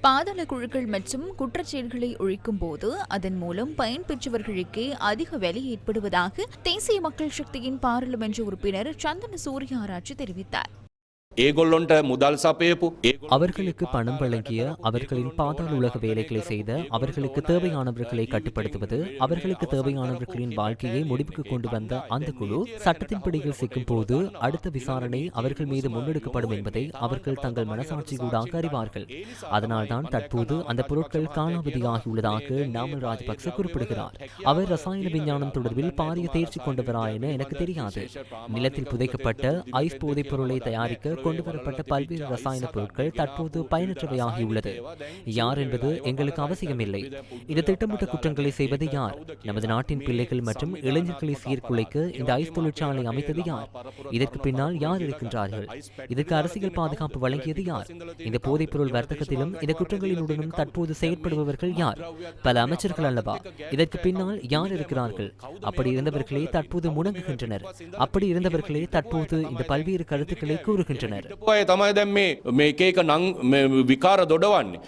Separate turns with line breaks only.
பாதாள குழுக்கள் மற்றும் குற்றச்செயல்களை ஒழிக்கும் போது அதன் மூலம் பயன்பெற்றவர்களுக்கே அதிக வேலை ஏற்படுவதாக தேசிய மக்கள் சக்தியின் பாராளுமன்ற உறுப்பினர் சந்தன சூரியாராட்சி தெரிவித்தார்.
ඒගොල්ලොන්ට මුදල් සපයපු ඒ
அவர்களுக்கு பணம் வழங்கிய அவர்களின் பாதாள உலக வேலைகளை செய்த அவர்களுக்கு தேவையானவர்களை கட்டுப்படுத்துவது அவர்களுக்கு தேவையானவர்களின் வாழ்க்கையை முடிவுக்கு கொண்டு வந்த அந்த குழு சட்டத்தின் பிடியில் சிக்கும் போது அடுத்த விசாரணை அவர்கள் மீது முன்னெடுக்கப்படும் என்பதை அவர்கள் தங்கள் மனசாட்சியூடாக அறிவார்கள் அதனால்தான் தற்போது அந்த பொருட்கள் காணாவதியாகியுள்ளதாக நாமல் ராஜபக்ச குறிப்பிடுகிறார் அவர் ரசாயன விஞ்ஞானம் தொடர்பில் பாரிய தேர்ச்சி கொண்டவரா என எனக்கு தெரியாது நிலத்தில் புதைக்கப்பட்ட ஐஸ் போதைப் பொருளை தயாரிக்க கொண்டு வரப்பட்ட பல்வேறு ரசாயன பொருட்கள் தற்போது பயனற்றவையாகியுள்ளது. யார் என்பது எங்களுக்கு அவசியமில்லை. இந்த திட்டமிட்ட குற்றங்களை செய்வது யார்? நமது நாட்டின் பிள்ளைகள் மற்றும் இளைஞர்களை சீர்குலைக்க இந்த ஐஸ் தொழிற்சாலை அமைத்தது யார்? இதற்கு பின்னால் யார் இருக்கின்றார்கள்? இதற்கு அரசியல் பாதுகாப்பு வழங்கியது யார்? இந்த போதைப்பொருள் வர்த்தகத்திலும் இந்த குற்றங்களினுடனும் தற்போது செயற்படுபவர்கள் யார்? பல அமைச்சர்கள் அல்லவா? இதற்கு பின்னால் யார் இருக்கிறார்கள்? அப்படி இருந்தவர்களே தற்போது முணங்குகின்றனர். அப்படி இருந்தவர்களே தற்போது இந்த பல்வேறு கருத்துக்களை கூறுகின்றனர்.
අය තමයි දැම් මේ මේක එක නං විකාර දොඩවන්නේ.